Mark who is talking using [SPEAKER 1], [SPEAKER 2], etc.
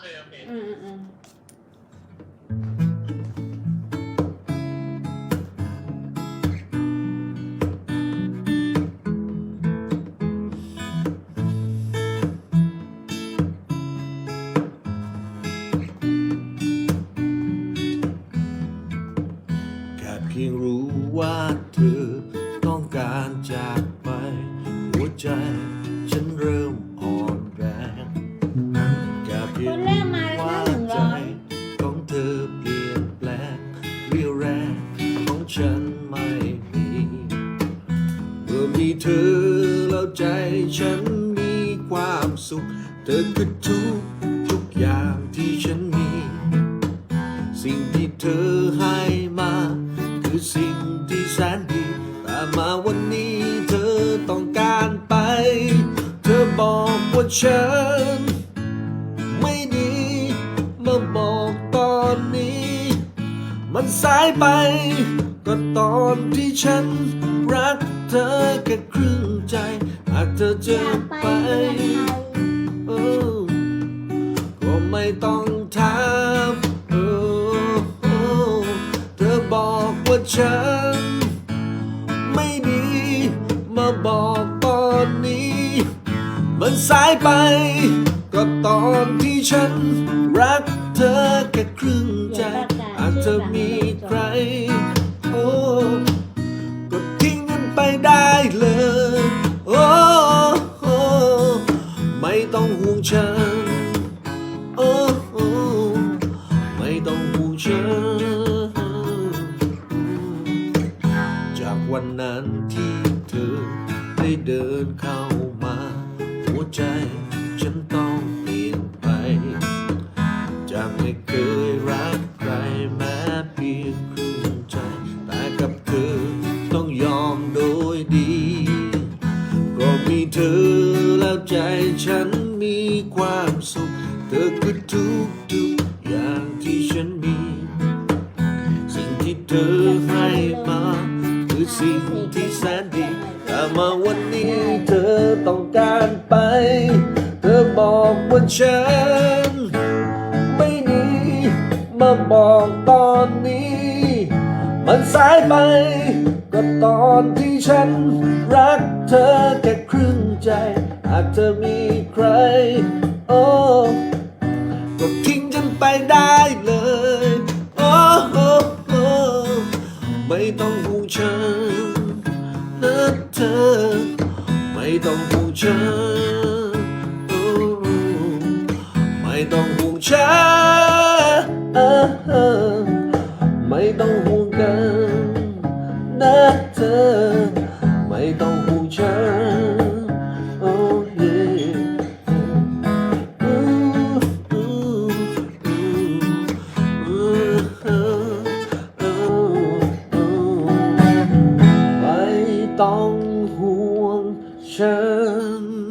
[SPEAKER 1] เคโอเค
[SPEAKER 2] อืมอืมอืม
[SPEAKER 3] แค่เพียงรู้ว่าเธอต้องการจากไป หัวใจฉันเริ่ม องเธอเปลี่ยนแปลงเรียวแรงของฉันไม่มีเมื่อมีเธอแล้วใจฉันมีความสุข เธอคือทุกทุกอย่างที่ฉันมี สิ่งที่เธอให้มา คือสิ่งที่แสนดี แต่มาวันนี้เธอต้องการไป เธอบอกว่าฉัน มันสายไป ก็ตอนที่ฉันรักเธอแค่ครึ่งใจหากเธอ
[SPEAKER 2] อ
[SPEAKER 3] จะ
[SPEAKER 2] ยากไป
[SPEAKER 3] ไป
[SPEAKER 2] เอ
[SPEAKER 3] อก็ไม่ต้องถามเออเธอบอกว่าฉัน ไม่ดี มาบอกตอนนี้ มันสายไป ก็ตอนที่ฉันรัก ธอแค่ครึ่งใจหากเธอมีใครโอ้ก็ทิ้งกันไปได้เลยโอ้ไม่ต้องห่วงฉันโอ้ไม่ต้องห่วงฉัน จากวันนั้นที่เธอได้เดินเข้ามา หัวใจ อแล้วใจฉันมีความสุข เธอคือทุกทุกอย่างที่ฉันมี สิ่งที่เธอให้มา คือสิ่งที่แสนดีแต่มาวันนี้เธอต้องการไป เธอบอกว่าฉัน ไม่ดีมาบอกตอนนี้ มันสายไป ก็ตอนที่ฉันรักเธอแค่ ใจหากเธอมีใคร โอ้ก็ทิ้งฉันไปได้เลย โอ้โอ้โอ้ไม่ต้องห่วงฉันนะเธอ ไม่ต้องห่วงฉันไม่ต้องห่วงฉันไม่ต้องห่วง ต้องห่วงฉัน